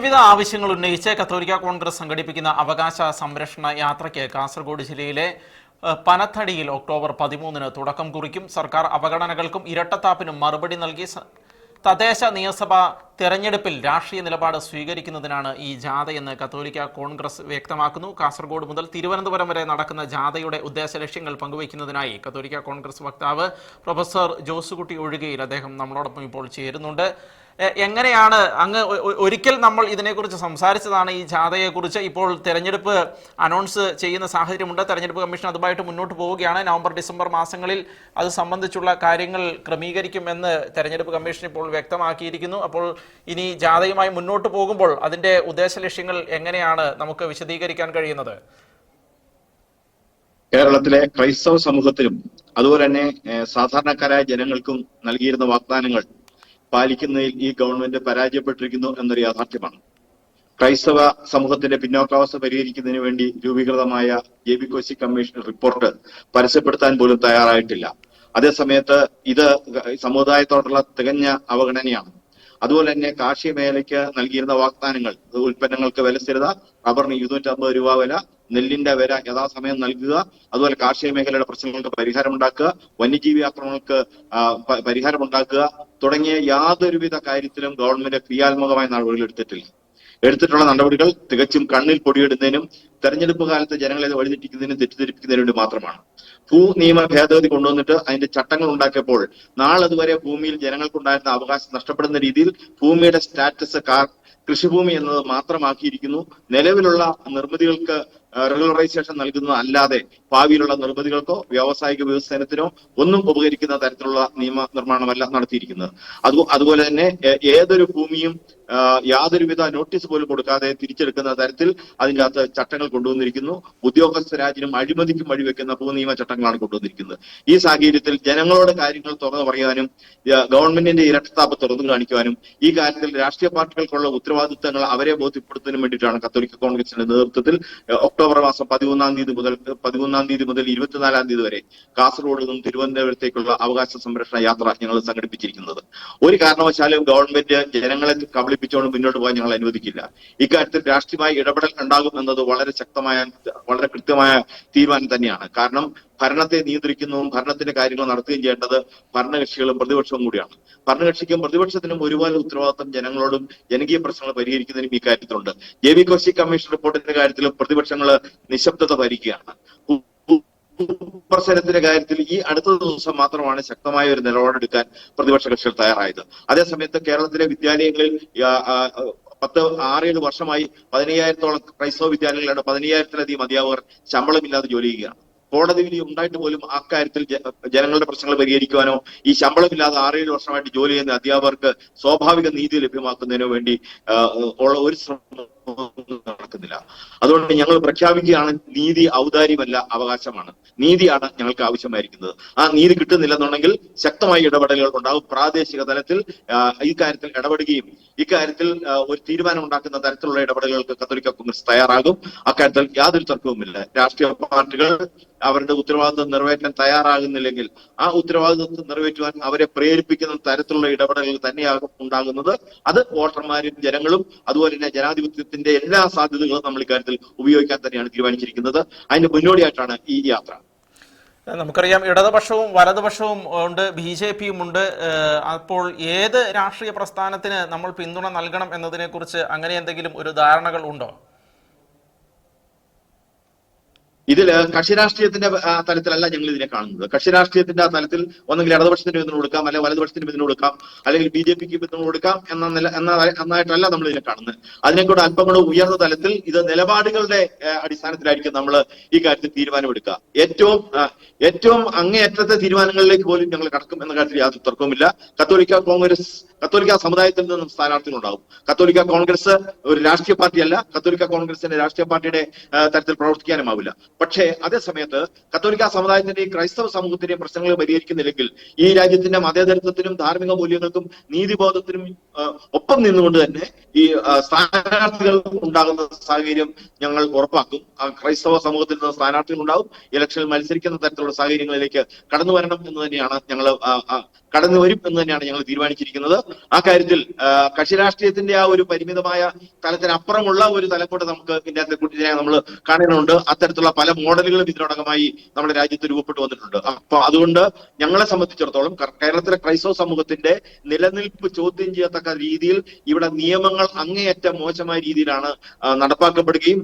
വിവിധ ആവശ്യങ്ങൾ ഉന്നയിച്ച് കത്തോലിക്ക കോൺഗ്രസ് സംഘടിപ്പിക്കുന്ന അവകാശ സംരക്ഷണ യാത്രയ്ക്ക് കാസർഗോഡ് ജില്ലയിലെ പനത്തടിയിൽ ഒക്ടോബർ പതിമൂന്നിന് തുടക്കം കുറിക്കും. സർക്കാർ അവഗണനകൾക്കും ഇരട്ടത്താപ്പിനും മറുപടി നൽകി. തദ്ദേശ നിയമസഭാ തെരഞ്ഞെടുപ്പിൽ രാഷ്ട്രീയ നിലപാട് സ്വീകരിക്കുന്നതിനാണ് ഈ ജാഥയെന്ന് കത്തോലിക്ക കോൺഗ്രസ് വ്യക്തമാക്കുന്നു. കാസർഗോഡ് മുതൽ തിരുവനന്തപുരം വരെ നടക്കുന്ന ജാഥയുടെ ഉദ്ദേശ ലക്ഷ്യങ്ങൾ പങ്കുവയ്ക്കുന്നതിനായി കത്തോലിക്ക കോൺഗ്രസ് വക്താവ് പ്രൊഫസർ ജോസുകുട്ടി ഒഴികയിൽ അദ്ദേഹം നമ്മളോടൊപ്പം ഇപ്പോൾ ചേരുന്നുണ്ട്. എങ്ങനെയാണ് അങ്ങ് ഒരിക്കൽ നമ്മൾ ഇതിനെക്കുറിച്ച് സംസാരിച്ചതാണ് ഈ ജാഥയെക്കുറിച്ച്. ഇപ്പോൾ തെരഞ്ഞെടുപ്പ് അനൗൺസ് ചെയ്യുന്ന സാഹചര്യമുണ്ട്. തെരഞ്ഞെടുപ്പ് കമ്മീഷൻ അതുമായിട്ട് മുന്നോട്ട് പോവുകയാണ്. നവംബർ ഡിസംബർ മാസങ്ങളിൽ അത് സംബന്ധിച്ചുള്ള കാര്യങ്ങൾ ക്രമീകരിക്കുമെന്ന് തെരഞ്ഞെടുപ്പ് കമ്മീഷൻ ഇപ്പോൾ വ്യക്തമാക്കിയിരിക്കുന്നു. അപ്പോൾ ഇനി ജാഥയുമായി മുന്നോട്ട് പോകുമ്പോൾ അതിന്റെ ഉദ്ദേശ ലക്ഷ്യങ്ങൾ എങ്ങനെയാണ് നമുക്ക് വിശദീകരിക്കാൻ കഴിയുന്നത്? കേരളത്തിലെ ക്രൈസ്തവ സമൂഹത്തിലും അതുപോലെ തന്നെ സാധാരണക്കാരായ ജനങ്ങൾക്കും നൽകിയിരുന്ന വാഗ്ദാനങ്ങൾ പാലിക്കുന്നതിൽ ഈ ഗവൺമെന്റ് പരാജയപ്പെട്ടിരിക്കുന്നു എന്നൊരു യാഥാർത്ഥ്യമാണ്. ക്രൈസ്തവ സമൂഹത്തിന്റെ പിന്നോക്കാവസ്ഥ പരിഹരിക്കുന്നതിന് വേണ്ടി രൂപീകൃതമായ J B Koshy commission report പരസ്യപ്പെടുത്താൻ പോലും തയ്യാറായിട്ടില്ല. അതേസമയത്ത് ഇത് സമുദായത്തോടുള്ള തികഞ്ഞ അവഗണനയാണ്. അതുപോലെ തന്നെ കാർഷിക മേഖലയ്ക്ക് നൽകിയിരുന്ന വാഗ്ദാനങ്ങൾ ഉൽപ്പന്നങ്ങൾക്ക് വില സ്ഥിരത റബ്ബറിന് ഇരുന്നൂറ്റമ്പത് രൂപ വില നെല്ലിന്റെ വില യഥാസമയം നൽകുക. അതുപോലെ കാർഷിക മേഖലയുടെ പ്രശ്നങ്ങൾക്ക് പരിഹാരമുണ്ടാക്കുക വന്യജീവി ആക്രമണങ്ങൾക്ക് പരിഹാരമുണ്ടാക്കുക തുടങ്ങിയ യാതൊരുവിധ കാര്യത്തിലും ഗവൺമെന്റ് ക്രിയാത്മകമായ നടപടികൾ എടുത്തിട്ടില്ല. എടുത്തിട്ടുള്ള നടപടികൾ തികച്ചും കണ്ണിൽ പൊടിയിടുന്നതിനും തെരഞ്ഞെടുപ്പ് കാലത്ത് ജനങ്ങളെ വഴിതെറ്റിക്കുന്നതിനും തെറ്റിദ്ധരിപ്പിക്കുന്നതിനും വേണ്ടി മാത്രമാണ്. ഭൂ നിയമ ഭേദഗതി കൊണ്ടുവന്നിട്ട് അതിന്റെ ചട്ടങ്ങൾ ഉണ്ടാക്കിയപ്പോൾ നാളതുവരെ ഭൂമിയിൽ ജനങ്ങൾക്കുണ്ടായിരുന്ന അവകാശം നഷ്ടപ്പെടുന്ന രീതിയിൽ ഭൂമിയുടെ സ്റ്റാറ്റസ് കൃഷിഭൂമി എന്നത് മാത്രമാക്കിയിരിക്കുന്നു. നിലവിലുള്ള നിർമ്മിതികൾക്ക് റെഗുലറൈസേഷൻ നൽകുന്നത് അല്ലാതെ ഭാവിയിലുള്ള നിർമ്മിതികൾക്കോ വ്യാവസായിക വികസനത്തിനോ ഒന്നും ഉപകരിക്കുന്ന തരത്തിലുള്ള നിയമ നിർമ്മാണമല്ല നടത്തിയിരിക്കുന്നത്. അത് അതുപോലെ തന്നെ ഏതൊരു ഭൂമിയും യാതൊരുവിധ നോട്ടീസ് പോലും കൊടുക്കാതെ തിരിച്ചെടുക്കുന്ന തരത്തിൽ അതിന്റെ അകത്ത് ചട്ടങ്ങൾ കൊണ്ടുവന്നിരിക്കുന്നു. ഉദ്യോഗസ്ഥ രാജ്യം അഴിമതിക്കും വഴിവെക്കുന്ന ഭൂനിയമ ചട്ടങ്ങളാണ് കൊണ്ടുവന്നിരിക്കുന്നത്. ഈ സാഹചര്യത്തിൽ ജനങ്ങളോട് കാര്യങ്ങൾ തുറന്നു പറയാനും ഗവൺമെന്റിന്റെ ഇരട്ടത്താപ്പ് തുറന്നു കാണിക്കുവാനും ഈ കാര്യത്തിൽ രാഷ്ട്രീയ പാർട്ടികൾക്കുള്ള ഉത്തരവാദിത്തങ്ങൾ അവരെ ബോധ്യപ്പെടുത്തുന്നതിനും വേണ്ടിയിട്ടാണ് കത്തോലിക്ക കോൺഗ്രസിന്റെ നേതൃത്വത്തിൽ ഒക്ടോബർ മാസം പതിമൂന്നാം തീയതി മുതൽ പതിമൂന്നാം തീയതി മുതൽ ഇരുപത്തിനാലാം തീയതി വരെ കാസർഗോഡ് നിന്നും തിരുവനന്തപുരത്തേക്കുള്ള അവകാശ സംരക്ഷണ യാത്ര ഞങ്ങൾ സംഘടിപ്പിച്ചിരിക്കുന്നത്. ഒരു കാരണവശാലും ഗവൺമെന്റ് ജനങ്ങളെ കബളിപ്പിച്ചുകൊണ്ട് മുന്നോട്ട് പോകാൻ ഞങ്ങൾ അനുവദിക്കില്ല. ഇക്കാര്യത്തിൽ രാഷ്ട്രീയമായി ഇടപെടൽ ഉണ്ടാകും എന്നത് വളരെ ശക്തമായ വളരെ കൃത്യമായ തീരുമാനം തന്നെയാണ്. കാരണം ഭരണത്തെ നിയന്ത്രിക്കുന്നതും ഭരണത്തിന്റെ കാര്യങ്ങൾ നടത്തുകയും ചെയ്യേണ്ടത് ഭരണകക്ഷികളും പ്രതിപക്ഷവും കൂടിയാണ്. ഭരണകക്ഷിക്കും പ്രതിപക്ഷത്തിനും ഒരുപോലെ ഉത്തരവാദിത്വം ജനങ്ങളോടും ജനകീയ പ്രശ്നങ്ങൾ പരിഹരിക്കുന്നതിനും ഈ കാര്യത്തിലുണ്ട്. ജെ വി കോശി കമ്മീഷൻ റിപ്പോർട്ടിന്റെ കാര്യത്തിലും പ്രതിപക്ഷങ്ങൾ നിശബ്ദത ഭരിക്കുകയാണ് പ്രസരത്തിന്റെ കാര്യത്തിൽ ഈ അടുത്ത ദിവസം മാത്രമാണ് ശക്തമായ ഒരു നിലപാടെടുക്കാൻ പ്രതിപക്ഷ കക്ഷികൾ തയ്യാറായത്. അതേസമയത്ത് കേരളത്തിലെ വിദ്യാലയങ്ങളിൽ പത്ത് ആറേഴ് വർഷമായി പതിനയ്യായിരത്തോളം ക്രൈസ്തവ വിദ്യാലയങ്ങളുടെ പതിനയ്യായിരത്തിലധികം അധ്യാപകർ ശമ്പളമില്ലാതെ ജോലി ചെയ്യുകയാണ്. കോടതി വിധി ഉണ്ടായിട്ട് പോലും അക്കാര്യത്തിൽ ജനങ്ങളുടെ പ്രശ്നങ്ങൾ പരിഹരിക്കുവാനോ ഈ ശമ്പളമില്ലാതെ ആറേഴ് വർഷമായിട്ട് ജോലി ചെയ്യുന്ന അധ്യാപകർക്ക് സ്വാഭാവിക നീതി ലഭ്യമാക്കുന്നതിനോ വേണ്ടി ഉള്ള ഒരു ശ്രമം നടക്കുന്നില്ല. അതുകൊണ്ട് ഞങ്ങൾ പ്രഖ്യാപിക്കുകയാണ് നീതി ഔദാര്യമല്ല അവകാശമാണ്. നീതിയാണ് ഞങ്ങൾക്ക് ആവശ്യമായിരിക്കുന്നത്. ആ നീതി കിട്ടുന്നില്ലെന്നുണ്ടെങ്കിൽ ശക്തമായ ഇടപെടലുകൾ ഉണ്ടാകും. പ്രാദേശിക തലത്തിൽ ഇക്കാര്യത്തിൽ ഇടപെടുകയും ഇക്കാര്യത്തിൽ ഒരു തീരുമാനം ഉണ്ടാക്കുന്ന തരത്തിലുള്ള ഇടപെടലുകൾക്ക് കത്തോലിക്ക കോൺഗ്രസ് തയ്യാറാകും. അക്കാര്യത്തിൽ യാതൊരു തർക്കവുമില്ല. രാഷ്ട്രീയ പാർട്ടികൾ അവരുടെ ഉത്തരവാദിത്വം നിറവേറ്റാൻ തയ്യാറാകുന്നില്ലെങ്കിൽ ആ ഉത്തരവാദിത്വം നിറവേറ്റുവാൻ അവരെ പ്രേരിപ്പിക്കുന്ന തരത്തിലുള്ള ഇടപെടലുകൾ തന്നെയാകും ഉണ്ടാകുന്നത്. അത് വോട്ടർമാരും ജനങ്ങളും അതുപോലെ തന്നെ എല്ലാ സാധ്യതകളും നമ്മൾ ഇക്കാര്യത്തിൽ ഉപയോഗിക്കാൻ തന്നെയാണ് തീരുമാനിച്ചിരിക്കുന്നത്. അതിന്റെ മുന്നോടിയായിട്ടാണ് ഈ യാത്ര. നമുക്കറിയാം ഇടതുപക്ഷവും വലതുപക്ഷവും ഉണ്ട് ബി ജെ പിയും ഉണ്ട്. അപ്പോൾ ഏത് രാഷ്ട്രീയ പ്രസ്ഥാനത്തിന് നമ്മൾ പിന്തുണ നൽകണം എന്നതിനെക്കുറിച്ച് അങ്ങനെ എന്തെങ്കിലും ഒരു ധാരണകൾ ഉണ്ടോ? ഇതിൽ കക്ഷി രാഷ്ട്രീയത്തിന്റെ തലത്തിലല്ല ഞങ്ങൾ ഇതിനെ കാണുന്നത്. കക്ഷി രാഷ്ട്രീയത്തിന്റെ ആ തലത്തിൽ ഒന്നെങ്കിൽ ഇടതുപക്ഷത്തിന് പിന്തുണ കൊടുക്കാം അല്ലെങ്കിൽ വലതുപക്ഷത്തിന് പിന്തുണ കൊടുക്കാം അല്ലെങ്കിൽ ബി ജെ പിക്ക് പിന്തുണ കൊടുക്കാം എന്ന നില എന്ന എന്നായിട്ടല്ല നമ്മൾ ഇതിനെ കാണുന്നത് അതിനെക്കൂടെ അല്പം കൂടെ ഉയർന്ന തലത്തിൽ ഇത് നിലപാടുകളുടെ അടിസ്ഥാനത്തിലായിരിക്കും നമ്മൾ ഈ കാര്യത്തിൽ തീരുമാനമെടുക്കുക. ഏറ്റവും ഏറ്റവും അങ്ങേയറ്റത്തെ തീരുമാനങ്ങളിലേക്ക് പോലും ഞങ്ങൾ കടക്കും എന്ന കാര്യത്തിൽ യാതൊരു തർക്കവുമില്ല. കത്തോലിക്ക കോൺഗ്രസ് കത്തോലിക്ക സമുദായത്തിൽ നിന്നും സ്ഥാനാർത്ഥികൾ ഉണ്ടാവും കത്തോലിക്ക കോൺഗ്രസ് ഒരു രാഷ്ട്രീയ പാർട്ടിയല്ല. കത്തോലിക്ക കോൺഗ്രസിന്റെ രാഷ്ട്രീയ പാർട്ടിയുടെ തരത്തിൽ പ്രവർത്തിക്കാനുമാവില്ല പക്ഷേ അതേ സമയത്ത് കത്തോലിക്ക സമുദായത്തിന്റെയും ക്രൈസ്തവ സമൂഹത്തിന്റെയും പ്രശ്നങ്ങൾ പരിഹരിക്കുന്നില്ലെങ്കിൽ ഈ രാജ്യത്തിന്റെ മതേതരത്വത്തിനും ധാർമ്മിക മൂല്യങ്ങൾക്കും നീതിബോധത്തിനും ഒപ്പം നിന്നുകൊണ്ട് തന്നെ ഈ സ്ഥാനാർത്ഥികൾ ഉണ്ടാകുന്ന സാഹചര്യം ഞങ്ങൾ ഉറപ്പാക്കും. ക്രൈസ്തവ സമൂഹത്തിൽ നിന്ന് സ്ഥാനാർത്ഥികൾ ഉണ്ടാവും ഇലക്ഷനിൽ മത്സരിക്കുന്ന തരത്തിലുള്ള സാഹചര്യങ്ങളിലേക്ക് കടന്നു വരണം എന്ന് തന്നെയാണ് ഞങ്ങൾ കടന്നു വരും എന്ന് തന്നെയാണ് ഞങ്ങൾ തീരുമാനിച്ചിരിക്കുന്നത്. ആ കാര്യത്തിൽ കക്ഷി രാഷ്ട്രീയത്തിന്റെ ആ ഒരു പരിമിതമായ തലത്തിനപ്പുറമുള്ള ഒരു തലം കൂടെ നമുക്ക് ഇതിനകത്ത് ഇതിനെ നമ്മൾ കാണുന്നുണ്ട്. അത്തരത്തിലുള്ള പല മോഡലുകളും ഇതിനോടകമായി നമ്മുടെ രാജ്യത്ത് രൂപപ്പെട്ടു വന്നിട്ടുണ്ട്. അപ്പൊ അതുകൊണ്ട് ഞങ്ങളെ സംബന്ധിച്ചിടത്തോളം കേരളത്തിലെ ക്രൈസ്തവ സമൂഹത്തിന്റെ നിലനിൽപ്പ് ചോദ്യം ചെയ്യത്തക്ക രീതിയിൽ ഇവിടെ നിയമങ്ങൾ അങ്ങേയറ്റം മോശമായ രീതിയിലാണ് നടപ്പാക്കപ്പെടുകയും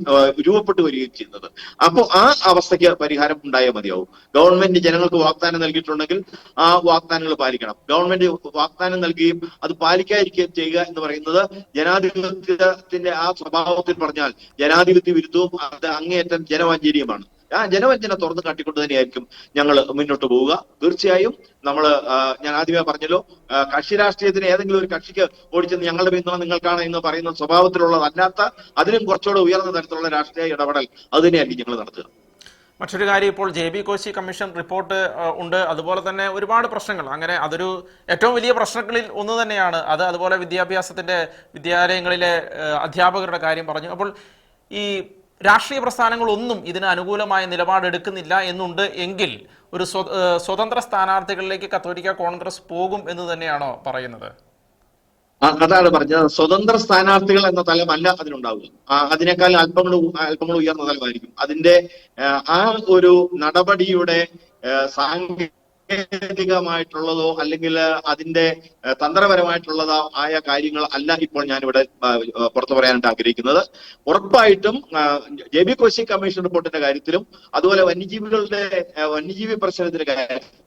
രൂപപ്പെട്ടു വരികയും ചെയ്യുന്നത്. അപ്പോൾ ആ അവസ്ഥയ്ക്ക് പരിഹാരം ഉണ്ടായേ മതിയാവും. ഗവൺമെന്റ് ജനങ്ങൾക്ക് വാഗ്ദാനം നൽകിയിട്ടുണ്ടെങ്കിൽ ആ വാഗ്ദാനങ്ങൾ പാലിക്കണം. ഗവൺമെന്റ് വാഗ്ദാനം നൽകുകയും അത് പാലിക്കാതിരിക്കുകയും ചെയ്യുക എന്ന് പറയുന്നത് ജനാധിപത്യത്തിന്റെ ആ സ്വഭാവത്തിൽ പറഞ്ഞാൽ ജനാധിപത്യ വിരുദ്ധവും അത് അങ്ങേയറ്റം ജനവഞ്ചനീയമാണ് ആ ജനവഞ്ചന തുറന്നു കാട്ടിക്കൊണ്ട് തന്നെയായിരിക്കും ഞങ്ങൾ മുന്നോട്ട് പോവുക. തീർച്ചയായും നമ്മൾ ഞാൻ ആദ്യമേ പറഞ്ഞല്ലോ കക്ഷി രാഷ്ട്രീയത്തിന് ഏതെങ്കിലും ഒരു കക്ഷിക്ക് ഓടിച്ചെന്ന് ഞങ്ങളുടെ പിന്തുണ നിങ്ങൾക്കാണ് എന്ന് പറയുന്ന സ്വഭാവത്തിലുള്ളതല്ലാത്ത അതിലും കുറച്ചുകൂടെ ഉയർന്ന തരത്തിലുള്ള രാഷ്ട്രീയ ഇടപെടൽ അത് തന്നെയായിരിക്കും ഞങ്ങൾ നടത്തുക. മറ്റൊരു കാര്യം ഇപ്പോൾ J B Koshy commission report ഉണ്ട്. അതുപോലെ തന്നെ ഒരുപാട് പ്രശ്നങ്ങൾ. അങ്ങനെ അതൊരു ഏറ്റവും വലിയ പ്രശ്നങ്ങളിൽ ഒന്ന് തന്നെയാണ്. അത് അതുപോലെ വിദ്യാഭ്യാസത്തിന്റെ വിദ്യാലയങ്ങളിലെ അധ്യാപകരുടെ കാര്യം പറഞ്ഞു. അപ്പോൾ ഈ രാഷ്ട്രീയ പ്രസ്ഥാനങ്ങളൊന്നും ഇതിന് അനുകൂലമായ നിലപാടെടുക്കുന്നില്ല എന്നുണ്ട് എങ്കിൽ ഒരു സ്വതന്ത്ര സ്ഥാനാർത്ഥികളിലേക്ക് കത്തോലിക്ക കോൺഗ്രസ് പോകും എന്ന് തന്നെയാണോ പറയുന്നത്? അതാണ് പറഞ്ഞത്. സ്വതന്ത്ര സ്ഥാനാർത്ഥികൾ എന്ന തലമല്ല അതിനുണ്ടാവുക. അതിനേക്കാൾ അല്പങ്ങൾ അല്പങ്ങൾ ഉയർന്ന തലമായിരിക്കും. അതിന്റെ ആ, ഒരു നടപടിയുടെ സാങ്കേതികമായിട്ടുള്ളതോ അല്ലെങ്കിൽ അതിന്റെ തന്ത്രപരമായിട്ടുള്ളതോ ആയ കാര്യങ്ങൾ അല്ല ഇപ്പോൾ ഞാനിവിടെ പുറത്തു പറയാനായിട്ട് ആഗ്രഹിക്കുന്നത്. ഉറപ്പായിട്ടും ജെ ബി കോശി കമ്മീഷൻ റിപ്പോർട്ടിന്റെ കാര്യത്തിലും അതുപോലെ വന്യജീവികളുടെ വന്യജീവി പ്രശ്നത്തിന്റെ കാര്യത്തിലും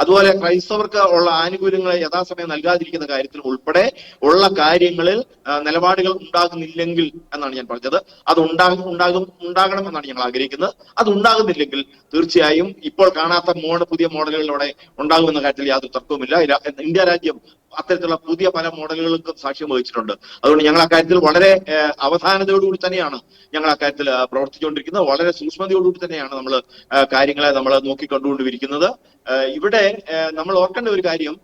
അതുപോലെ ക്രൈസ്തവർക്ക് ഉള്ള ആനുകൂല്യങ്ങളെ യഥാസമയം നൽകാതിരിക്കുന്ന കാര്യത്തിൽ ഉൾപ്പെടെ ഉള്ള കാര്യങ്ങളിൽ നിലപാടുകൾ ഉണ്ടാകുന്നില്ലെങ്കിൽ എന്നാണ് ഞാൻ പറഞ്ഞത്. അത് ഉണ്ടാകും ഉണ്ടാകും ഉണ്ടാകണം എന്നാണ് ഞങ്ങൾ ആഗ്രഹിക്കുന്നത്. അത് ഉണ്ടാകുന്നില്ലെങ്കിൽ തീർച്ചയായും ഇപ്പോൾ കാണാത്ത മോഡ പുതിയ മോഡലുകളിലൂടെ ഉണ്ടാകുമെന്ന കാര്യത്തിൽ യാതൊരു തർക്കവുമില്ല. ഇന്ത്യ രാജ്യം അത്തരത്തിലുള്ള പുതിയ പല മോഡലുകൾക്കും സാക്ഷ്യം വഹിച്ചിട്ടുണ്ട്. അതുകൊണ്ട് ഞങ്ങൾ അക്കാര്യത്തിൽ വളരെ അവസാനതയോടുകൂടി തന്നെയാണ് ഞങ്ങൾ അക്കാര്യത്തിൽ പ്രവർത്തിച്ചുകൊണ്ടിരിക്കുന്നത്. വളരെ സൂക്ഷ്മതയോടുകൂടി തന്നെയാണ് നമ്മൾ കാര്യങ്ങളെ നമ്മൾ നോക്കിക്കണ്ടുകൊണ്ടിരിക്കുന്നത്. കണ്ടുകൊണ്ടിരിക്കുന്നത് ഇവിടെ നമ്മൾ ഓർക്കേണ്ട ഒരു കാര്യം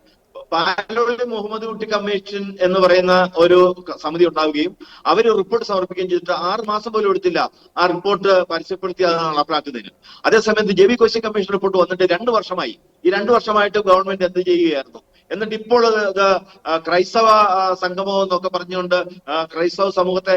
പാലോളി മുഹമ്മദ് കുട്ടി കമ്മീഷൻ എന്ന് പറയുന്ന ഒരു സമിതി ഉണ്ടാവുകയും അവർ റിപ്പോർട്ട് സമർപ്പിക്കുകയും ചെയ്തിട്ട് ആറ് മാസം പോലും എടുത്തില്ല ആ റിപ്പോർട്ട് പരസ്യപ്പെടുത്തി അത് നടപ്പിലാക്കുന്നതിന്. അതേസമയത്ത് J V Koshy commission report വന്നിട്ട് രണ്ട് വർഷമായി. ഈ രണ്ട് വർഷമായിട്ട് ഗവൺമെന്റ് എന്ത് ചെയ്യുകയായിരുന്നു? എന്നിട്ട് ഇപ്പോൾ ക്രൈസ്തവ സംഗമം എന്നൊക്കെ പറഞ്ഞുകൊണ്ട് ക്രൈസ്തവ സമൂഹത്തെ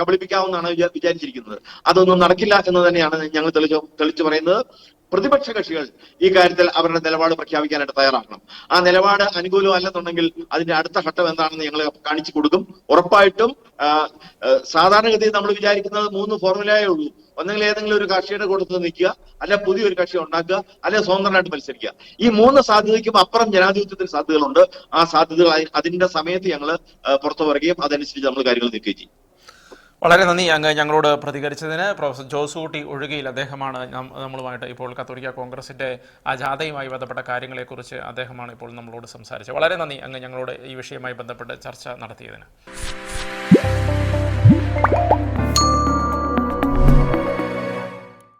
കബളിപ്പിക്കാവുന്നതാണ് വിചാരിച്ചിരിക്കുന്നത്. അതൊന്നും നടക്കില്ല എന്ന് തന്നെയാണ് ഞങ്ങൾ തെളിച്ചു തെളിച്ചു പറയുന്നത്. പ്രതിപക്ഷ കക്ഷികൾ ഈ കാര്യത്തിൽ അവരുടെ നിലപാട് പ്രഖ്യാപിക്കാനായിട്ട് തയ്യാറാക്കണം. ആ നിലപാട് അനുകൂലം അല്ലെന്നുണ്ടെങ്കിൽ അതിന്റെ അടുത്ത ഘട്ടം എന്താണെന്ന് ഞങ്ങൾ കാണിച്ചു കൊടുക്കും. ഉറപ്പായിട്ടും സാധാരണഗതിയിൽ നമ്മൾ വിചാരിക്കുന്നത് മൂന്ന് ഫോർമുലയേ ഉള്ളൂ. ഒന്നെങ്കിൽ ഏതെങ്കിലും ഒരു കക്ഷിയുടെ കൂട്ടത്തിൽ നിൽക്കുക അല്ലെ പുതിയൊരു കക്ഷി ഉണ്ടാക്കുക അല്ലെ സ്വതന്ത്രമായിട്ട് മത്സരിക്കുക. ഈ മൂന്ന് സാധ്യതയ്ക്കും അപ്പുറം ജനാധിപത്യത്തിന് സാധ്യതകളുണ്ട്. ആ സാധ്യതകൾ അതി- അതിന്റെ സമയത്ത് ഞങ്ങൾ പുറത്തു പറയുകയും അതനുസരിച്ച് നമ്മൾ കാര്യങ്ങൾ നീക്കുകയും ചെയ്യും. വളരെ നന്ദി. അങ്ങ് ഞങ്ങളോട് പ്രതികരിച്ചതിന് പ്രൊഫസർ ജോസൂട്ടി ഒഴുകിയിൽ അദ്ദേഹമാണ് നമ്മളുമായിട്ട് ഇപ്പോൾ കത്തോലിക്ക കോൺഗ്രസിന്റെ ആ ജാഥയുമായി ബന്ധപ്പെട്ട കാര്യങ്ങളെക്കുറിച്ച് അദ്ദേഹമാണ് ഇപ്പോൾ നമ്മളോട് സംസാരിച്ചത്. വളരെ നന്ദി. അങ്ങ് ഞങ്ങളോട് ഈ വിഷയവുമായി ബന്ധപ്പെട്ട് ചർച്ച നടത്തിയതിന്.